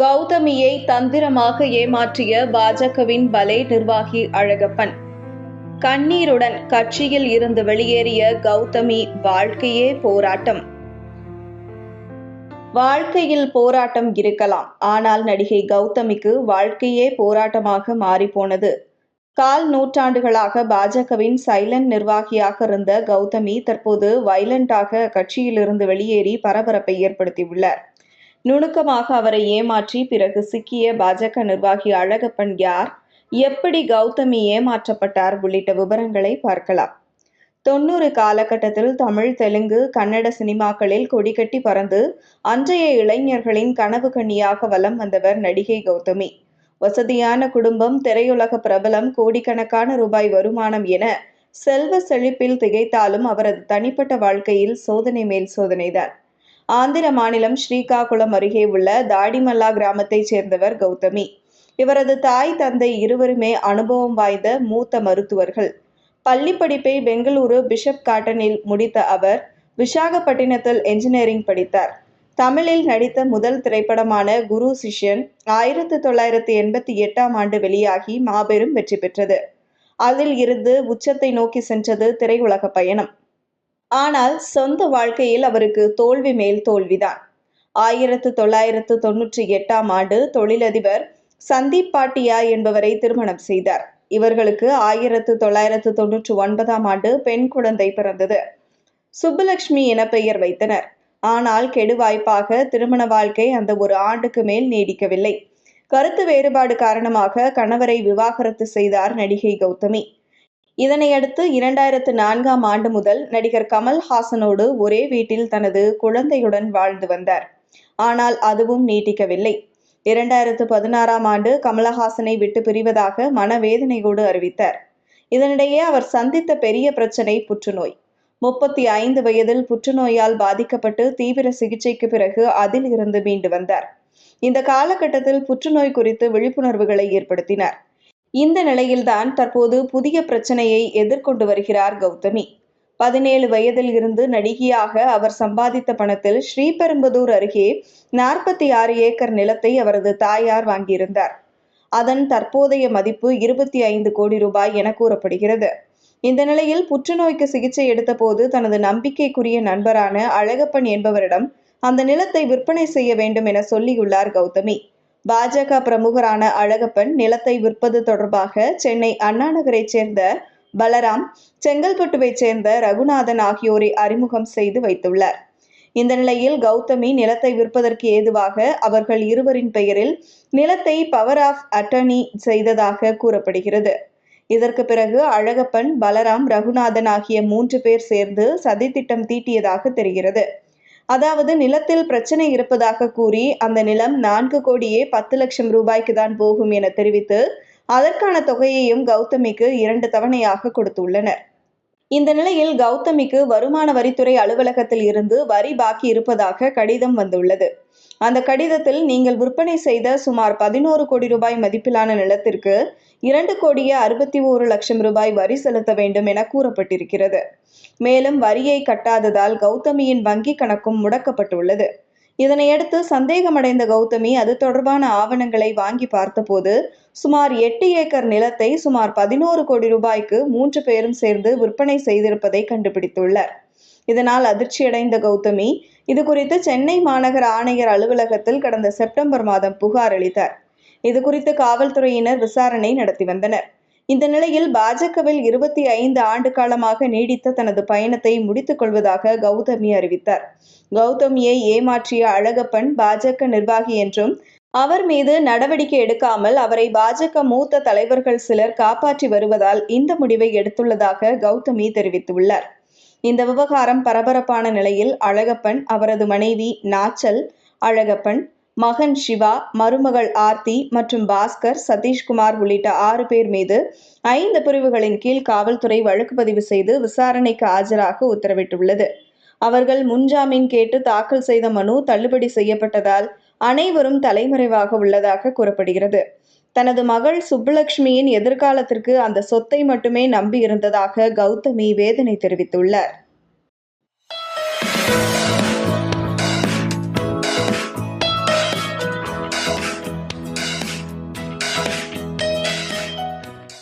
கௌதமியை தந்திரமாக ஏமாற்றிய பாஜகவின் பலே நிர்வாகி அழகப்பன். கண்ணீருடன் கட்சியில் இருந்து வெளியேறிய கௌதமி வாழ்க்கையே போராட்டம். வாழ்க்கையில் போராட்டம் இருக்கலாம். ஆனால் நடிகை கௌதமிக்கு வாழ்க்கையே போராட்டமாக மாறிப்போனது. கால் நூற்றாண்டுகளாக பாஜகவின் சைலண்ட் நிர்வாகியாக இருந்த கௌதமி தற்போது வைலண்டாக கட்சியிலிருந்து வெளியேறி பரபரப்பை ஏற்படுத்தியுள்ளார். நுணுக்கமாக அவரை ஏமாற்றி பிறகு சிக்கிய பாஜக நிர்வாகி அழகப்பன் யார்? எப்படி கௌதமி ஏமாற்றப்பட்டார்? உள்ளிட்ட விவரங்களை பார்க்கலாம். தொண்ணூறு காலகட்டத்தில் தமிழ் தெலுங்கு கன்னட சினிமாக்களில் கொடிகட்டி பறந்து அன்றைய இளைஞர்களின் கனவு கண்ணியாக வலம் வந்தவர் நடிகை கௌதமி. வசதியான குடும்பம் திரையுலக பிரபலம் கோடிக்கணக்கான ரூபாய் வருமானம் என செல்வ செழிப்பில் திகைத்தாலும் அவரது தனிப்பட்ட வாழ்க்கையில் சோதனை மேல் சோதனைதான். ஆந்திர மாநிலம் ஸ்ரீகாகுளம் அருகே உள்ள தாடிமல்லா கிராமத்தைச் சேர்ந்தவர் கௌதமி. இவரது தாய் தந்தை இருவருமே அனுபவம் வாய்ந்த மூத்த மருத்துவர்கள். பள்ளி படிப்பை பெங்களூரு பிஷப் காட்டனில் முடித்த அவர் விசாகப்பட்டினத்தில் என்ஜினியரிங் படித்தார். தமிழில் நடித்த முதல் திரைப்படமான குரு சிஷ்யன் ஆயிரத்தி தொள்ளாயிரத்தி எண்பத்தி எட்டாம் ஆண்டு வெளியாகி மாபெரும் வெற்றி பெற்றது. அதில் இருந்து உச்சத்தை நோக்கி சென்றது திரையுலக பயணம். ஆனால் சொந்த வாழ்க்கையில் அவருக்கு தோல்வி மேல் தோல்விதான். ஆயிரத்து தொள்ளாயிரத்து தொன்னூற்றி எட்டாம் ஆண்டு தொழிலதிபர் சந்தீப் பாட்டியா என்பவரை திருமணம் செய்தார். இவர்களுக்கு ஆயிரத்து தொள்ளாயிரத்து தொன்னூற்றி ஒன்பதாம் ஆண்டு பெண் குழந்தை பிறந்தது. சுப்புலட்சுமி என பெயர் வைத்தனர். ஆனால் கெடுவாய்ப்பாக திருமண வாழ்க்கை அந்த ஒரு ஆண்டுக்கு மேல் நீடிக்கவில்லை. கருத்து வேறுபாடு காரணமாக கணவரை விவாகரத்து செய்தார் நடிகை கௌதமி. இதனையடுத்து இரண்டாயிரத்து நான்காம் ஆண்டு முதல் நடிகர் கமல்ஹாசனோடு ஒரே வீட்டில் தனது குழந்தையுடன் வாழ்ந்து வந்தார். ஆனால் அதுவும் நீட்டிக்கவில்லை. இரண்டாயிரத்து பதினாறாம் ஆண்டு கமலஹாசனை விட்டு பிரிவதாக மனவேதனையோடு அறிவித்தார். இதனிடையே அவர் சந்தித்த பெரிய பிரச்சனை புற்றுநோய். முப்பத்தி ஐந்து வயதில் புற்றுநோயால் பாதிக்கப்பட்டு தீவிர சிகிச்சைக்கு பிறகு அதில் இருந்து மீண்டு வந்தார். இந்த காலகட்டத்தில் புற்றுநோய் குறித்து விழிப்புணர்வுகளை ஏற்படுத்தினார். இந்த நிலையில்தான் தற்போது புதிய பிரச்சனையை எதிர்கொண்டு வருகிறார் கௌதமி. பதினேழு வயதில் இருந்து நடிகையாக அவர் சம்பாதித்த பணத்தில் ஸ்ரீபெரும்புதூர் அருகே நாற்பத்தி ஆறு ஏக்கர் நிலத்தை அவரது தாயார் வாங்கியிருந்தார். அதன் தற்போதைய மதிப்பு இருபத்தி ஐந்து கோடி ரூபாய் என கூறப்படுகிறது. இந்த நிலையில் புற்றுநோய்க்கு சிகிச்சை எடுத்தபோது தனது நம்பிக்கைக்குரிய நண்பரான அழகப்பன் என்பவரிடம் அந்த நிலத்தை விற்பனை செய்ய வேண்டும் என சொல்லியுள்ளார் கௌதமி. பாஜக பிரமுகரான அழகப்பன் நிலத்தை விற்பது தொடர்பாக சென்னை அண்ணாநகரைச் சேர்ந்த பலராம் செங்கல்பட்டுவைச் சேர்ந்த ரகுநாதன் ஆகியோரை அறிமுகம் செய்து வைத்துள்ளார். இந்த நிலையில் கௌதமி நிலத்தை விற்பதற்கு ஏதுவாக அவர்கள் இருவரின் பெயரில் நிலத்தை பவர் ஆஃப் அட்டர்னி செய்ததாக கூறப்படுகிறது. இதற்கு பிறகு அழகப்பன் பலராம் ரகுநாதன் ஆகிய மூன்று பேர் சேர்ந்து சதித்திட்டம் தீட்டியதாக தெரிகிறது. அதாவது நிலத்தில் பிரச்சனை இருப்பதாக கூறி அந்த நிலம் நான்கு கோடியே பத்து லட்சம் ரூபாய்க்கு தான் போகும் என தெரிவித்து அதற்கான தொகையையும் கௌதமிக்கு இரண்டு தவணையாக கொடுத்துள்ளனர். இந்த நிலையில் கௌதமிக்கு வருமான வரித்துறை அலுவலகத்தில் இருந்து வரி பாக்கி இருப்பதாக கடிதம் வந்துள்ளது. அந்த கடிதத்தில் நீங்கள் விற்பனை செய்த சுமார் பதினோரு கோடி ரூபாய் மதிப்பிலான நிலத்திற்கு இரண்டு கோடியே அறுபத்தி ஓரு லட்சம் ரூபாய் வரி செலுத்த வேண்டும் என கூறப்பட்டிருக்கிறது. மேலும் வரியை கட்டாததால் கௌதமியின் வங்கி கணக்கும் முடக்கப்பட்டுள்ளது. இதனையடுத்து சந்தேகமடைந்த கௌதமி அது தொடர்பான ஆவணங்களை வாங்கி பார்த்தபோது சுமார் எட்டு ஏக்கர் நிலத்தை சுமார் பதினோரு கோடி ரூபாய்க்கு மூன்று பேரும் சேர்ந்து விற்பனை செய்திருப்பதை கண்டுபிடித்துள்ளார். இதனால் அதிர்ச்சியடைந்த கௌதமி இது குறித்து சென்னை மாநகர ஆணையர் அலுவலகத்தில் கடந்த செப்டம்பர் மாதம் புகார் அளித்தார். இது குறித்து காவல்துறையினர் விசாரணை நடத்தி வந்தனர். இந்த நிலையில் பாஜகவில் இருபத்தி ஐந்து ஆண்டு காலமாக நீடித்த தனது பயணத்தை முடித்துக் கொள்வதாக கௌதமி அறிவித்தார். கௌதமியை ஏமாற்றிய அழகப்பன் பாஜக நிர்வாகி என்றும் அவர் மீது நடவடிக்கை எடுக்காமல் அவரை பாஜக மூத்த தலைவர்கள் சிலர் காப்பாற்றி வருவதால் இந்த முடிவை எடுத்துள்ளதாக கௌதமி தெரிவித்துள்ளார். இந்த விவகாரம் பரபரப்பான நிலையில் அழகப்பன் அவரது மனைவி நாச்சல் அழகப்பன் மகன் சிவா மருமகள் ஆர்த்தி மற்றும் பாஸ்கர் சதீஷ்குமார் உள்ளிட்ட ஆறு பேர் மீது ஐந்து பிரிவுகளின் கீழ் காவல்துறை வழக்கு பதிவு செய்து விசாரணைக்கு ஆஜராக உத்தரவிட்டுள்ளது. அவர்கள் முன்ஜாமீன் கேட்டு தாக்கல் செய்த மனு தள்ளுபடி செய்யப்பட்டதால் அனைவரும் தலைமறைவாக உள்ளதாக கூறப்படுகிறது. தனது மகள் சுப்புலட்சுமியின் எதிர்காலத்திற்கு அந்த சொத்தை மட்டுமே நம்பி இருந்ததாக கௌதமி வேதனை தெரிவித்துள்ளார்.